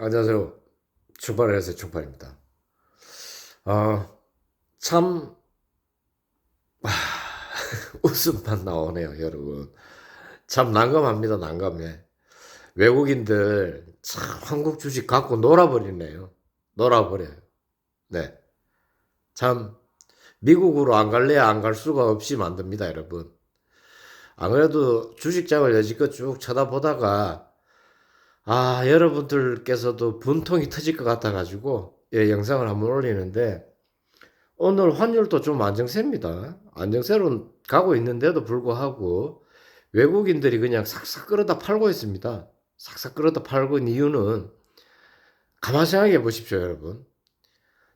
안녕하세요. 충팔에서 충팔입니다. 아, 참, 아, 웃음만 나오네요, 여러분. 참 난감합니다, 난감해. 외국인들 참 한국 주식 갖고 놀아버리네요. 놀아버려요. 네. 참, 미국으로 안 갈래야 안 갈 수가 없이 만듭니다, 여러분. 안 그래도 주식장을 여지껏 쭉 쳐다보다가 아, 여러분들께서도 분통이 터질 것 같아가지고, 예, 영상을 한번 올리는데, 오늘 환율도 좀 안정세입니다. 안정세로 가고 있는데도 불구하고, 외국인들이 그냥 싹싹 끌어다 팔고 있습니다. 싹싹 끌어다 팔고 있는 이유는, 가만 생각해 보십시오, 여러분.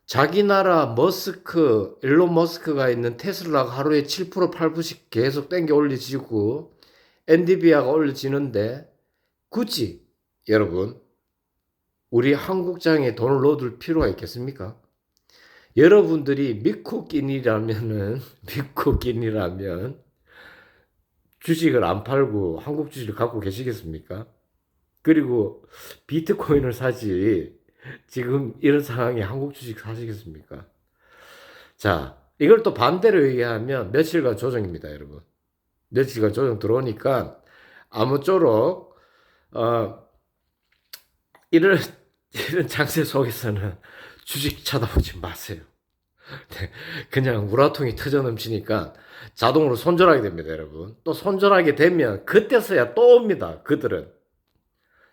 자기 나라 머스크, 일론 머스크가 있는 테슬라가 하루에 7% 8%씩 계속 땡겨 올려지고, 엔디비아가 올려지는데, 굳이 여러분, 우리 한국장에 돈을 넣어둘 필요가 있겠습니까? 여러분들이 믿고 끼니라면은, 믿고 끼니라면, 주식을 안 팔고 한국 주식을 갖고 계시겠습니까? 그리고 비트코인을 사지, 지금 이런 상황에 한국 주식 사시겠습니까? 자, 이걸 또 반대로 얘기하면 며칠간 조정입니다, 여러분. 며칠간 조정 들어오니까 아무쪼록, 어, 이런, 이런 장세 속에서는 주식 쳐다보지 마세요. 네, 그냥 우라통이 터져 넘치니까 자동으로 손절하게 됩니다, 여러분. 또 손절하게 되면 그때서야 또 옵니다, 그들은.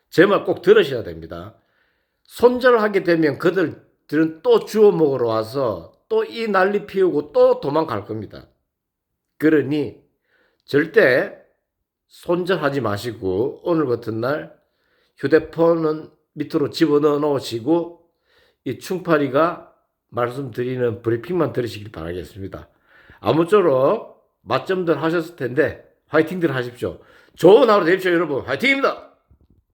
제 말 꼭 들으셔야 됩니다. 손절하게 되면 그들들은 또 주워 먹으러 와서 또 이 난리 피우고 또 도망갈 겁니다. 그러니 절대 손절하지 마시고 오늘 같은 날 휴대폰은 밑으로 집어넣어 놓으시고 이 충파리가 말씀드리는 브리핑만 들으시길 바라겠습니다. 아무쪼록 맞점들 하셨을 텐데 화이팅들 하십시오. 좋은 하루 되십시오 여러분. 화이팅입니다.